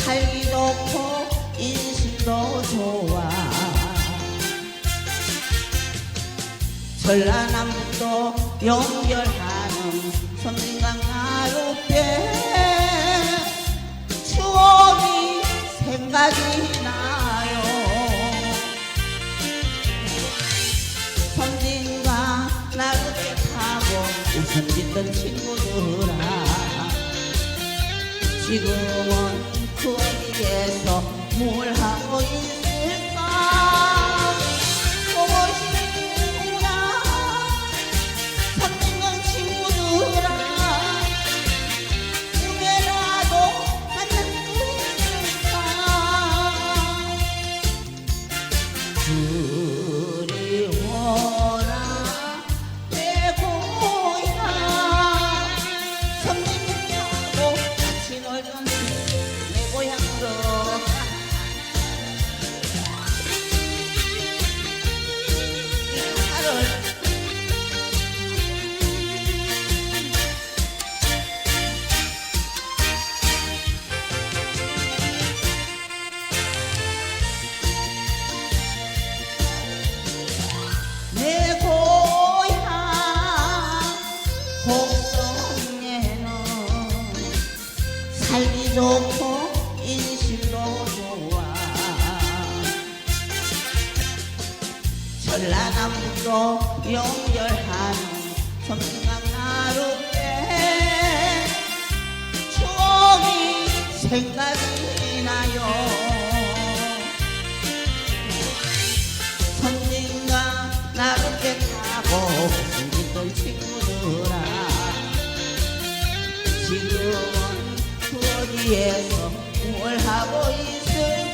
살기 좋고 인심도 좋아. 전라남북도 연결하는 선진강 나룻배 추억이 생각이 나요. 선진강 나룻배 타고 웃음 짓던 친구들아. 지금은 그 어디에서 뭘 하고 있을까? 보고 싶구나. 선생님 친구들아. 꿈에라도 그 좋고 인심도 좋아. 전라남도 연결하는 섬진강 나룻배 추억이 생각이 나요. 선진강 나룻배 타고 숨기던 친구들아. 지금 위해서 우월하고 있을